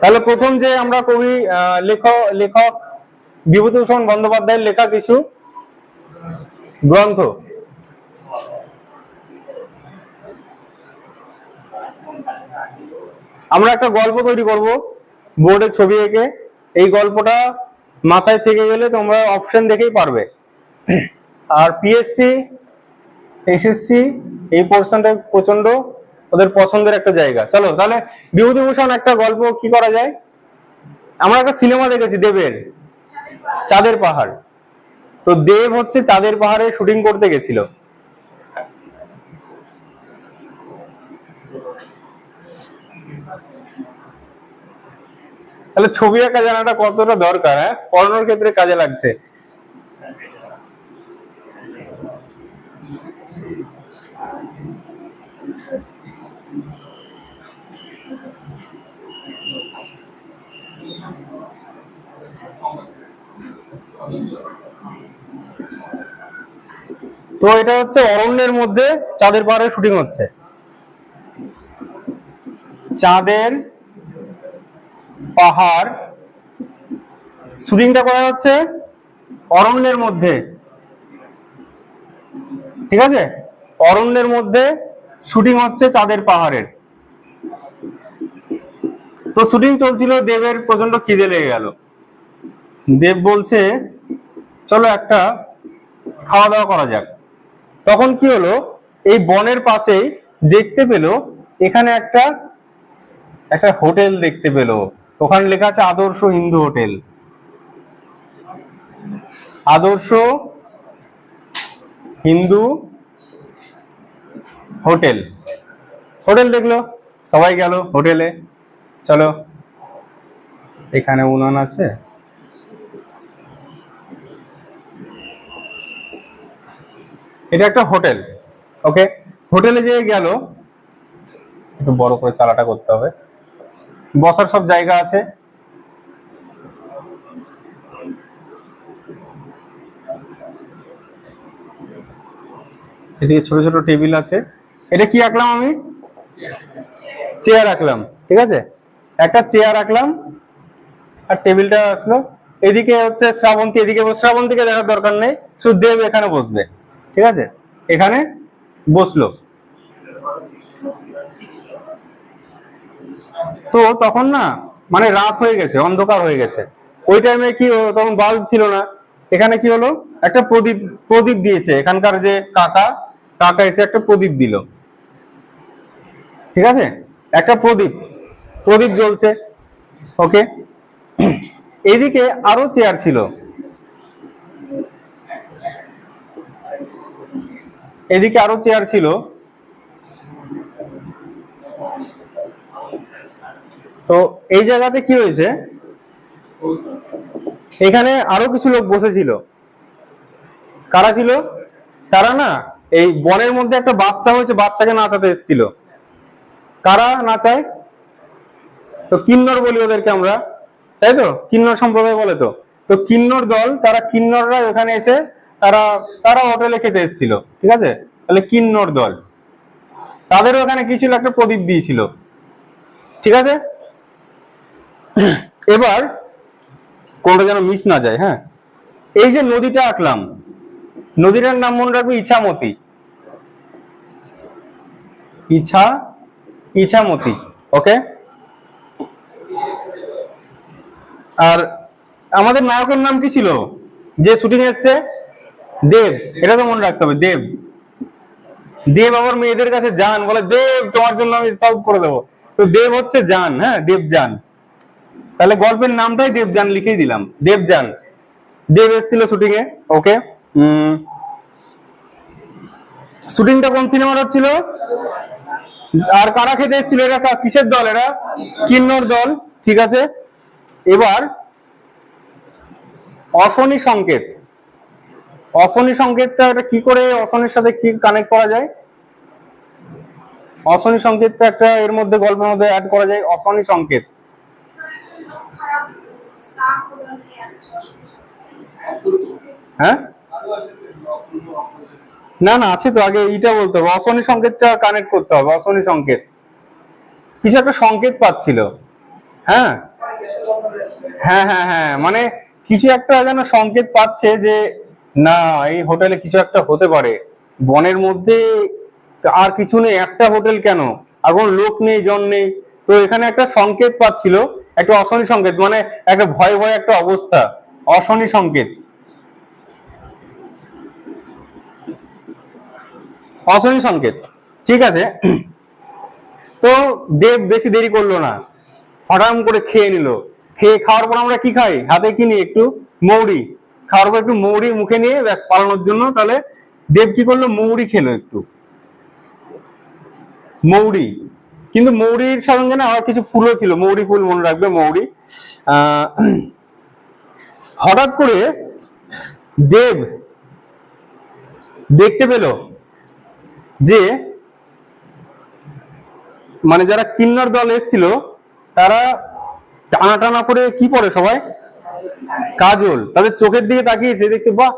তাহলে প্রথম যে আমরা কবি লেখক লেখক বিভূতিভূষণ বন্দ্যোপাধ্যায়ের লেখা কিছু গ্রন্থ। আমরা একটা গল্প তৈরি করব বোর্ডে ছবি এঁকে। এই গল্পটা মাথায় থেকে গেলে তোমরা অপশন দেখেই পারবে। আর পিএসসি এসএসসি এই পোর্শনটা প্রচণ্ড ওদের পছন্দের একটা জায়গা। চলো, তাহলে বিভূতিভূষণ একটা গল্প কি করা যায়? আমরা একটা সিনেমা দেখেছি, দেবের। চাঁদের পাহাড়। তো দেব হচ্ছে চাঁদের পাহাড়ে শুটিং করতে গেছিল। তাহলে ছবি আঁকা জানাটা কতটা দরকার হ্যাঁ? পড়ানোর ক্ষেত্রে কাজে লাগছে। তো এটা হচ্ছে অরণ্যের মধ্যে চাঁদের পাহাড়ে শুটিং হচ্ছে। চাঁদের পাহাড়। শুটিংটা করা হচ্ছে অরণ্যের মধ্যে। ঠিক আছে? অরণ্যের মধ্যে শুটিং হচ্ছে চাঁদের পাহাড়ের। তো শুটিং চলছিল, দেবের প্রচণ্ড খিদে লেগে গেল। দেব বলছে, চলো একটা খাওয়া দাওয়া করা যাক। তখন কি হলো? এই বনের পাশেই দেখতে পেল, এখানে একটা একটা হোটেল দেখতে পেল। ওখানে লেখা আছে আদর্শ হিন্দু হোটেল। আদর্শ হিন্দু হোটেল। হোটেল দেখল, সবাই গেল হোটেলে। চলো, এখানে উনান আছে। এটা একটা হোটেল ওকে হোটেলে যে গেল, একটু বড় করে চালাটা করতে হবে। বসার সব জায়গা আছে। এদিকে ছোট ছোট টেবিল আছে। এটা কি রাখলাম আমি? চেয়ার রাখলাম ঠিক আছে? একটা চেয়ার রাখলাম আর টেবিলটা আসলো। এদিকে হচ্ছে শ্রাবন্তী, এদিকে শ্রাবন্তীকে দেখার দরকার নেই। শুধু দেব এখানে বসবে। ঠিক আছে? এখানে বসল। তো তখন না মানে রাত হয়ে গেছে, অন্ধকার হয়ে গেছে। ওই টাইমে কি তখন বাল্ব ছিল না। এখানে কি হলো? একটা প্রদীপ প্রদীপ দিয়েছে। এখানকার যে কাকা কাকা এসে একটা প্রদীপ দিল। ঠিক আছে? একটা প্রদীপ প্রদীপ জ্বলছে। ওকে এদিকে আরও চেয়ার ছিল। এদিকে আরও চেয়ার ছিল। তো এই জায়গাতে কি হয়েছে? এখানে আরও কিছু লোক বসেছিল। কারা ছিল? তারা না, এই বনের মধ্যে একটা বাচ্চা হয়েছে, বাচ্চাকে নাচাতে এসেছিল। কারা নাচায়? তো কিন্নর বলি ওদেরকে আমরা। তাই তো? কিন্নর সম্প্রদায় বলে তো। তো কিন্নর দল, তারা কিন্নররা ওখানে এসে তারা তারা হোটেলে খেতে এসেছিল, ঠিক আছে? তাহলে কিন্নর দল। তাদের ওখানে কি ছিল? একটা প্রদীপ দিয়েছিল। ঠিক আছে? এবার কোনটা যেন মিস না যায় হ্যাঁ? এই যে নদীটা আঁকলাম, নদীটার নাম মনে রাখবে ইছামতি। ইছা, ইছামতি ওকে আর আমাদের নায়কের নাম কি ছিল? যে শুটিং এসছে? দেব, এটা তো মনে রাখতে হবে, দেব। দেব আবার মেয়েদের কাছে যান, বলে দেব, তোমার জন্য আমি সব করে দেবো। তো দেব হচ্ছে যান হ্যাঁ দেবযান তাহলে গল্পের নামটাই দেবযান লিখেই দিলাম দেবযান দেব এসেছিল শুটিং এ ওকে শুটিংটা কোন সিনেমার হচ্ছিল? আর কারা খেতে এসেছিল? এরা কিসের দল এরা? কিন্নর দল, ঠিক আছে? এবার, অশনি সংকেত। অশনি সংকেতটা এটা কি করে অশনির সাথে কি কানেক্ট করা যায়? অশনি সংকেতটা একটা এর মধ্যে, গল্পের মধ্যে অ্যাড করা যায় অশনি সংকেত। হ্যাঁ? না না, আছে তো, আগে এইটা বলতে হবে। অশনি সংকেতটা কানেক্ট করতে হবে অশনি সংকেত। কিছু একটা সংকেত পাচ্ছিল। হ্যাঁ? হ্যাঁ হ্যাঁ হ্যাঁ মানে কিছু একটা যেন সংকেত পাচ্ছে যে না, এই হোটেলে কিছু একটা হতে পারে। বনের মধ্যে আর কিছু নেই, একটা হোটেল কেন? কোনো লোক নেই, জন নেই। তো এখানে একটা সংকেত পাচ্ছিল, একটা অশনি সংকেত মানে একটা ভয় ভয় একটা অবস্থা, অশনি সংকেত। অশনি সংকেত, ঠিক আছে? তো দেব বেশি দেরি করল না, হঠাৎ করে খেয়ে নিল। খেয়ে খাওয়ার পর আমরা কি খাই? হাতে কিনি একটু? মৌরি। খাওয়ার পর একটু মৌরি মুখে নিয়ে ব্যাস পালানোর জন্য তাহলে দেব কি করল? মৌরি খেলো একটু। মৌরি। কিন্তু মৌরির সঙ্গে না আর কিছু ফুলও ছিল। মৌরি ফুল মনে রাখবে, মৌরি। হঠাৎ করে দেব দেখতে পেল যে মানে যারা কিন্নর দল এসেছিল, তারা টানা টানা করে কি পরে সবাই? কাজল, তাদের চোখের দিকে তাকিয়েছে দেখছে, বাহ,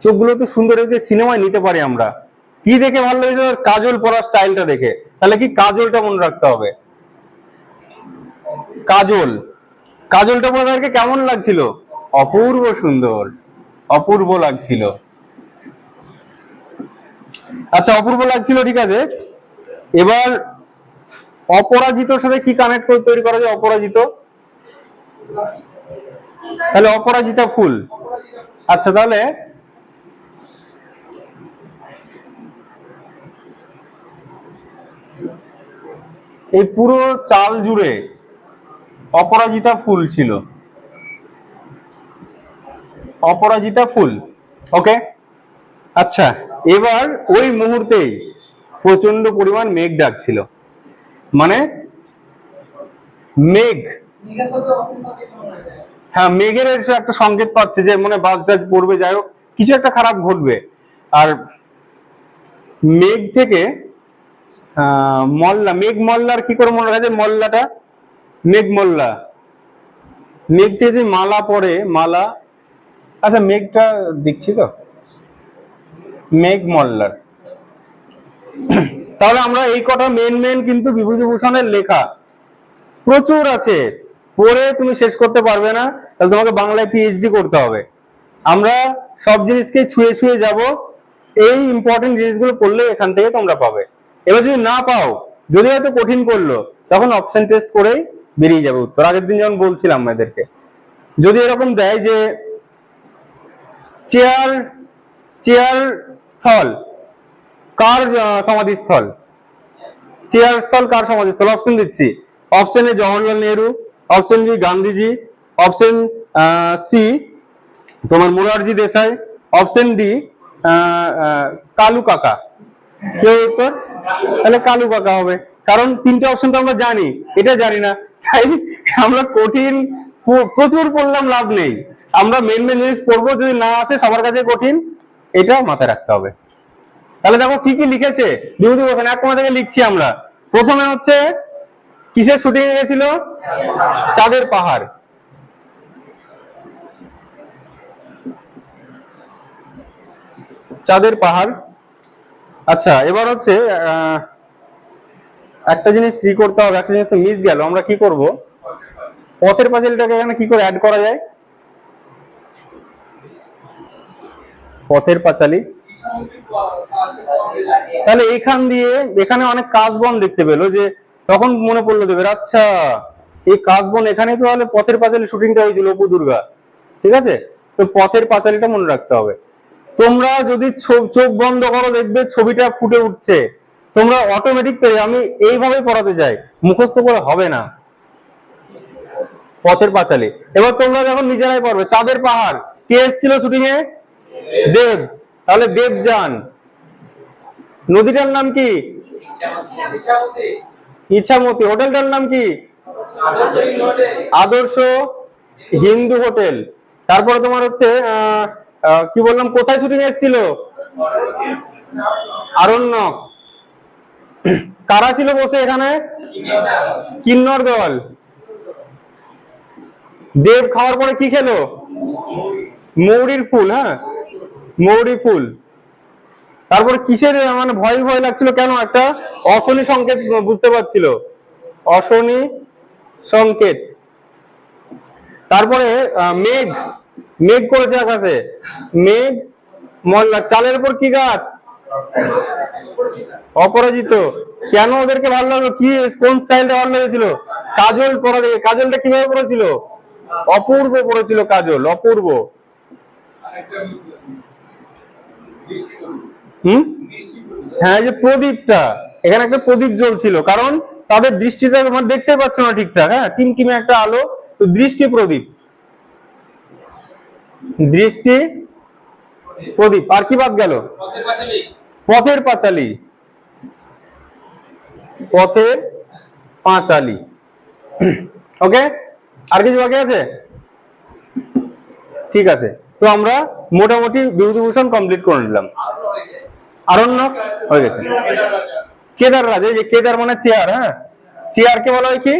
চোখগুলো তো সুন্দর সিনেমায় নিতে পারি আমরা। কি দেখে ভালো লেগেছে কাজল পরার স্টাইলটা দেখে? তাহলে কি কাজলটা মনে রাখতে হবে? কাজল, কাজলটা পরে তাদেরকে কেমন লাগছিল? অপূর্ব সুন্দর, অপূর্ব লাগছিল। আচ্ছা অপূর্ব লাগছিল, ঠিক আছে। এবার অপরাজিতর সাথে কি কানেক্ট করে তৈরি করা যায়? অপরাজিত? তাহলে অপরাজিতা ফুল। আচ্ছা তাহলে এই পুরো চাল জুড়ে অপরাজিতা ফুল ছিল। অপরাজিতা ফুল, ওকে? আচ্ছা এবার ওই মুহূর্তেই প্রচণ্ড পরিমাণ মেঘ ডাকছিল মানে মেঘ। হ্যাঁ মেঘের একটা সংকেত পাচ্ছে যে মনে বাস টাস পড়বে, যাই হোক, কিছু একটা খারাপ ঘটবে। আর মেঘ থেকে মল্লা, মেঘ মল্লার কি করে মনে রাখা যায় মল্লাটা? মেঘ মল্লা। মেঘ থেকে যে মালা পরে মালা আচ্ছা মেঘটা দেখছি তো। মেঘ মল্লার। তাহলে আমরা এই কটা মেন মেন কিন্তু বিভূতিভূষণের লেখা। প্রচুর আছে। পড়ে তুমি শেষ করতে পারবে না, তাহলে তোমাকে বাংলায় পিএইচডি করতে হবে। আমরা সব জিনিসকে ছুঁয়ে ছুঁয়ে যাব, এই ইম্পর্টেন্ট জিনিসগুলো পড়লে এখান থেকে তোমরা পাবে। এবার যদি না পাও, যদি হয়তো কঠিন করল তখন অপশন টেস্ট করেই বেরিয়ে যাবে উত্তর। আগের দিন যেমন বলছিলাম এদেরকে। যদি এরকম দেয় যে চেয়ার চেয়ার স্থল, কার সমাধিস্থল? চেয়ার স্থল, কার সমাধিস্থল? অপশন দিচ্ছি। Option Jawaharlal Nehru option B Gandhiji option C তোমার মুরারজি দেশাই। অপশন ডি কালু কাকা। কেউ উত্তর? তাহলে কালু কাকা হবে। কারণ তিনটে অপশন তো আমরা জানি। এটা জানি না। তাই আমরা কঠিন প্রচুর পড়লাম, লাভ নেই। আমরা মেন মেন জিনিস পড়ব, যদি না আসে, সবার কাছে কঠিন। এটা মাথায় রাখতে হবে। তাহলে দেখো কি কি লিখেছে। বিভূতি ভূষণ এক কোণা থেকে লিখছি আমরা। প্রথমে হচ্ছে কিসের শুটিং গেছিল চাঁদের পাহাড়। চাঁদের পাহাড়। আচ্ছা এবার হচ্ছে একটা জিনিস ই করতে হবে, একটা জিনিস তো মিস গেল, আমরা কি করব? পথের পাঁচালিটাকে এখানে কি করে অ্যাড করা যায়? পথের পাঁচালী। তাহলে এইখান দিয়ে, এখানে অনেক কাশবন দেখতে পেল, যে তখন মনে পড়ল দেবের আচ্ছা এই কাশবন এখানে তো তাহলে পথের পাঁচালী শুটিংটা হয়েছিল অপু দুর্গা ঠিক আছে? তো পথের পাঁচালীটা মনে রাখতে হবে। তোমরা যদি চোখ বন্ধ করো, দেখবে ছবিটা ফুটে উঠছে। তোমরা অটোমেটিক পেয়ে আমি এইভাবে পড়াতে চাই। মুখস্থ করে হবে না। পথের পাঁচালী। এবার তোমরা যখন নিজেরাই পড়বে, চাঁদের পাহাড়, কে এসেছিল শুটিং এ দেব। তাহলে দেব যান নদীটার নাম কি? ইচ্ছামতি, হোটেলটার নাম কি? আদর্শ হিন্দু হোটেল। তারপরে তোমার হচ্ছে কি বললাম, কোথায় শুটিং এসেছিল? আরণ্যক কারা ছিল বসে এখানে? কিন্নর দল। দেব খাওয়ার পরে কি খেলো? মৌরির ফুল হ্যাঁ? মৌরি ফুল। তারপরে কিসের মানে ভয় ভয় লাগছিল কেন? একটা অশনি সংকেত বুঝতে পারছিল। অশনি সংকেত। তারপরে মেঘ। মেঘ করেছে আকাশে। মেঘ, মল্লা। চালের উপর কি গাছ? অপরাজিত। কেন ওদেরকে ভালো লাগল? কি, কোন স্টাইলটা ভালো লেগেছিল? কাজল পরা দেখে কাজলটা কীভাবে পড়েছিল? অপূর্ব পড়েছিল কাজল, অপূর্ব। হুম? হ্যাঁ যে প্রদীপটা, এখানে একটা প্রদীপ জ্বলছিল, কারণ তাদের দৃষ্টিটা তোমার দেখতে পাচ্ছ না ঠিকঠাক হ্যাঁ টিমটিমে একটা আলো, তো দৃষ্টি প্রদীপ। দৃষ্টি প্রদীপ, আর কি বাদ গেল? পথের পাঁচালি। পথের পাঁচালি। ওকে আর কিছু বাকি আছে? ঠিক আছে, তো আমরা মোটামুটি বিভূতিভূষণ কমপ্লিট করে নিলাম। আরণ্যক? হয়ে গেছে। কেদার রাজা যে কেদার মানে চেয়ার হ্যাঁ? চেয়ারকে বলা হয় কি?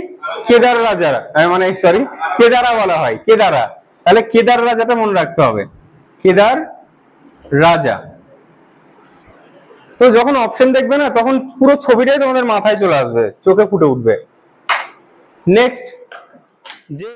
কেদার রাজা মানে সরি কেদারা বলা হয়, কেদারা। তাহলে কেদার রাজাটা মনে রাখতে হবে। কেদার রাজা। তো যখন অপশন দেখবে না, তখন পুরো ছবিটাই তোমাদের মাথায় চলে আসবে, চোখে ফুটে উঠবে। নেক্সট যে